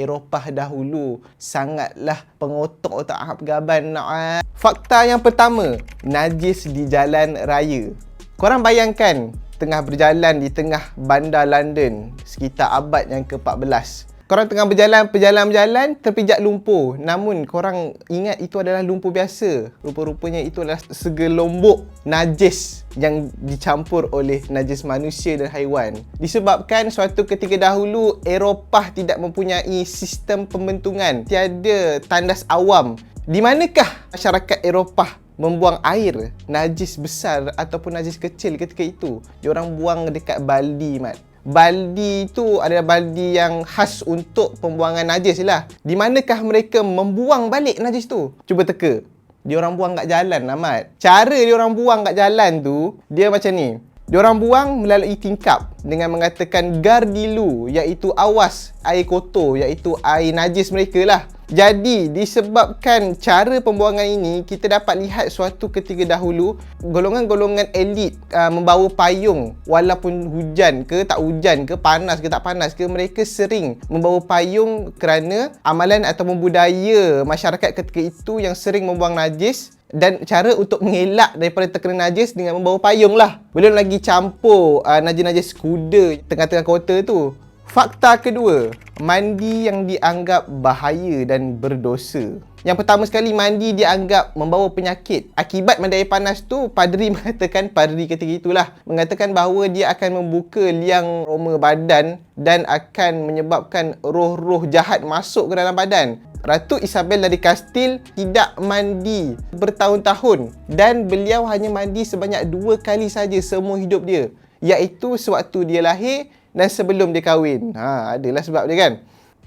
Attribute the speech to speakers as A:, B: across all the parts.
A: Eropah dahulu sangatlah pengotok otak Ahmad Gaban nak eh. Fakta yang pertama, najis di jalan raya. Korang bayangkan tengah berjalan di tengah bandar London sekitar abad yang ke-14 korang tengah berjalan, berjalan-berjalan, terpijak lumpur. Namun, korang ingat itu adalah lumpur biasa. Rupa-rupanya itu adalah segelombok najis yang dicampur oleh najis manusia dan haiwan. Disebabkan suatu ketika dahulu, Eropah tidak mempunyai sistem pembentungan. Tiada tandas awam. Di manakah masyarakat Eropah membuang air najis besar ataupun najis kecil ketika itu? Diorang buang dekat baldi, Mat baldi itu adalah baldi yang khas untuk pembuangan najis lah. Di manakah mereka membuang balik najis tu? Cuba teka. Dia orang buang kat jalan Ahmad. Cara dia orang buang kat jalan tu dia macam ni. Dia orang buang melalui tingkap dengan mengatakan gardilu iaitu awas air kotor iaitu air najis mereka lah. Jadi disebabkan cara pembuangan ini kita dapat lihat suatu ketika dahulu golongan-golongan elit uh, membawa payung walaupun hujan ke tak hujan ke panas ke tak panas ke mereka sering membawa payung kerana amalan atau budaya masyarakat ketika itu yang sering membuang najis dan cara untuk mengelak daripada terkena najis dengan membawa payung lah. Belum lagi campur uh, najis-najis kuda tengah-tengah kota tu. Fakta kedua, mandi yang dianggap bahaya dan berdosa. Yang pertama sekali, mandi dianggap membawa penyakit. Akibat mandi air panas tu, padri mengatakan, padri ketika itulah, mengatakan bahawa dia akan membuka liang roma badan dan akan menyebabkan roh-roh jahat masuk ke dalam badan. Ratu Isabel dari Kastil tidak mandi bertahun-tahun dan beliau hanya mandi sebanyak dua kali saja semua hidup dia iaitu sewaktu dia lahir dan sebelum dia kahwin. Ha, adalah sebab dia kan.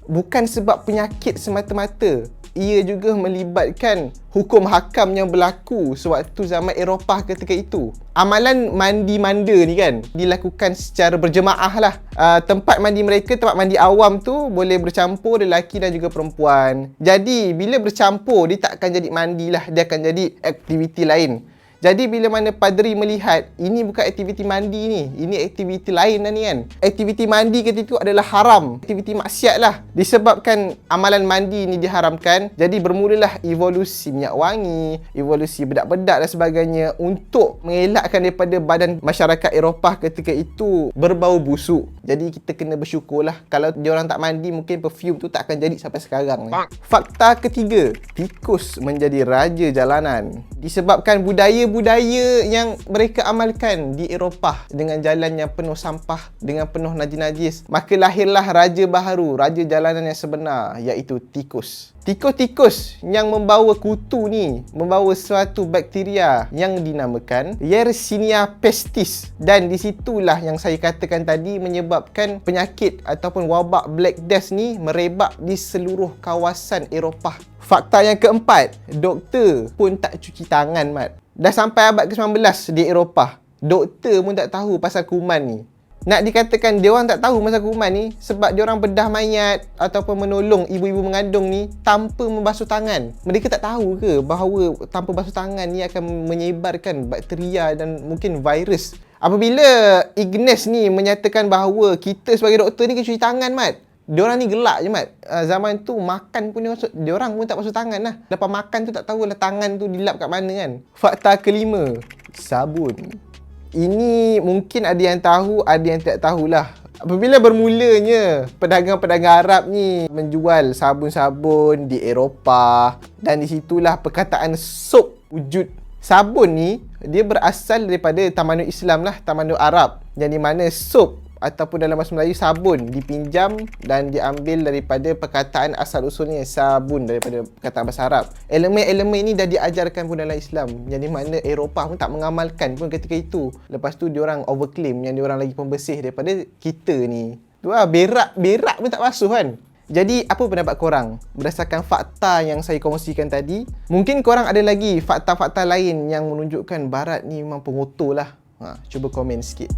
A: Bukan sebab penyakit semata-mata. Ia juga melibatkan hukum hakam yang berlaku sewaktu zaman Eropah ketika itu. Amalan mandi manda ni kan dilakukan secara berjemaah lah. Uh, tempat mandi mereka, tempat mandi awam tu boleh bercampur lelaki dan juga perempuan. Jadi bila bercampur dia tak akan jadi mandi lah. Dia akan jadi aktiviti lain. Jadi bila mana padri melihat ini bukan aktiviti mandi ni, ini aktiviti lain dah ni kan. Aktiviti mandi ketika itu adalah haram, aktiviti maksiat lah. Disebabkan amalan mandi ni diharamkan, jadi bermulalah evolusi minyak wangi, evolusi bedak-bedak dan sebagainya untuk mengelakkan daripada badan masyarakat Eropah ketika itu berbau busuk. Jadi kita kena bersyukurlah kalau dia orang tak mandi mungkin perfume tu tak akan jadi sampai sekarang. Ni. Fakta ketiga, tikus menjadi raja jalanan. Disebabkan budaya budaya yang mereka amalkan di Eropah dengan jalan yang penuh sampah, dengan penuh najis-najis, maka lahirlah raja baharu, raja jalanan yang sebenar iaitu tikus. Tikus-tikus yang membawa kutu ni membawa suatu bakteria yang dinamakan Yersinia pestis dan disitulah yang saya katakan tadi menyebabkan penyakit ataupun wabak Black Death ni merebak di seluruh kawasan Eropah. Fakta yang keempat, doktor pun tak cuci tangan, Mat. Dah sampai abad ke-19 di Eropah. Doktor pun tak tahu pasal kuman ni. Nak dikatakan dia orang tak tahu pasal kuman ni sebab dia orang bedah mayat ataupun menolong ibu-ibu mengandung ni tanpa membasuh tangan. Mereka tak tahu ke bahawa tanpa basuh tangan ni akan menyebarkan bakteria dan mungkin virus. Apabila Ignace ni menyatakan bahawa kita sebagai doktor ni kena cuci tangan, Mat. Diorang ni gelak je mat. Uh, zaman tu makan pun dia diorang pun tak basuh tangan lah. Lepas makan tu tak tahu lah tangan tu dilap kat mana kan. Fakta kelima, sabun. Ini mungkin ada yang tahu, ada yang tak tahulah. Apabila bermulanya pedagang-pedagang Arab ni menjual sabun-sabun di Eropah dan di situlah perkataan soap wujud. Sabun ni dia berasal daripada tamadun Islam lah, tamadun Arab. Yang di mana soap ataupun dalam bahasa Melayu sabun dipinjam dan diambil daripada perkataan asal usulnya sabun daripada perkataan bahasa Arab. Elemen-elemen ini dah diajarkan pun dalam Islam yang di mana Eropah pun tak mengamalkan pun ketika itu. Lepas tu diorang overclaim yang diorang lagi pembersih daripada kita ni. Tu lah, berak, berak pun tak basuh kan. Jadi apa pendapat korang berdasarkan fakta yang saya kongsikan tadi? Mungkin korang ada lagi fakta-fakta lain yang menunjukkan barat ni memang pengotor lah. Ha, cuba komen sikit.